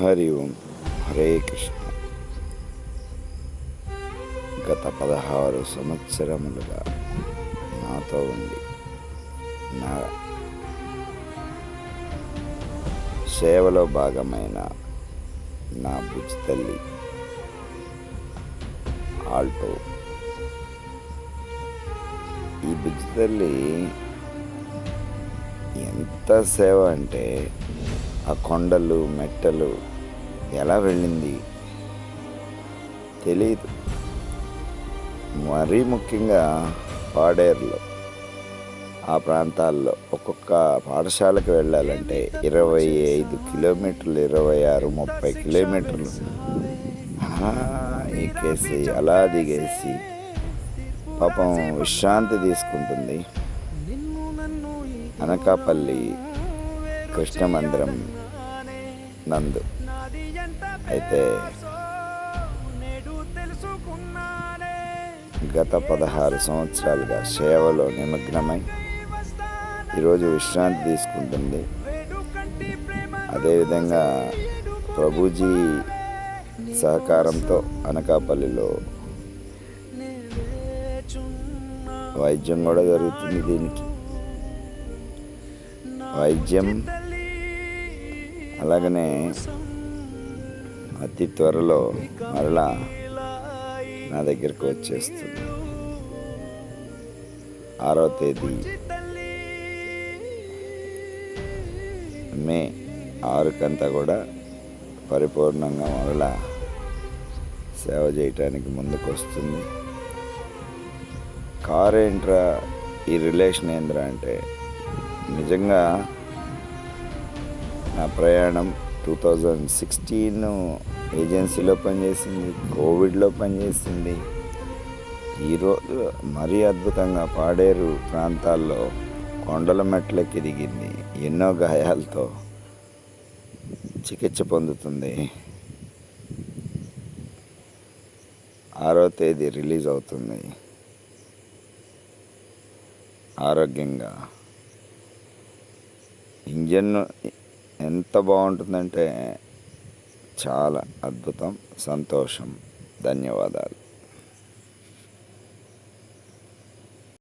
హరి ఓం హరే కృష్ణ. గత పదహారు సంవత్సరములుగా నాతో ఉండి నా సేవలో భాగమైన నా బుజ్జి తల్లి ఆల్టో. ఈ బుజ్జి తల్లి ఎంత సేవ అంటే ఆ కొండలు మెట్టలు ఎలా వెళ్ళింది? తెలియదు మరీ ముఖ్యంగా పాడేరులో ఆ ప్రాంతాల్లో ఒక్కొక్క పాఠశాలకు వెళ్ళాలంటే ఇరవై ఐదు కిలోమీటర్లు ఇరవై ఆరు ముప్పై కిలోమీటర్లు. అలా ఎక్కేసి అలా దిగేసి పాపం విశ్రాంతి తీసుకుంటుంది. అనకాపల్లి కృష్ణ మందిరం నందు. అయితే గత పదహారు సంవత్సరాలుగా సేవలో నిమగ్నమై ఈరోజు విశ్రాంతి తీసుకుంటుంది. అదేవిధంగా ప్రభుజీ సహకారంతో అనకాపల్లిలో వైద్యం కూడా జరుగుతుంది దీనికి. వైద్యం అలాగనే అతి త్వరలో మరలా నా దగ్గరకు వచ్చేస్తుంది. ఆరో తేదీ. మే ఆరుకంతా కూడా పరిపూర్ణంగా మరలా సేవ చేయటానికి ముందుకు వస్తుంది కార్ ఏంట్రా ఈ రిలేషన్ ఏంద్రా అంటే నిజంగా నా ప్రయాణం టూ థౌజండ్ సిక్స్టీన్ ఏజెన్సీలో పనిచేసింది కోవిడ్లో పనిచేసింది. ఈరోజు మరీ అద్భుతంగా పాడేరు ప్రాంతాల్లో కొండల మెట్లకి దిగింది ఎన్నో గాయాలతో చికిత్స పొందుతుంది. ఆరో తేదీ రిలీజ్ అవుతుంది. ఆరోగ్యంగా. ఇంజన్ ఎంత బాగుంటుందంటే చాలా అద్భుతం సంతోషం. ధన్యవాదాలు.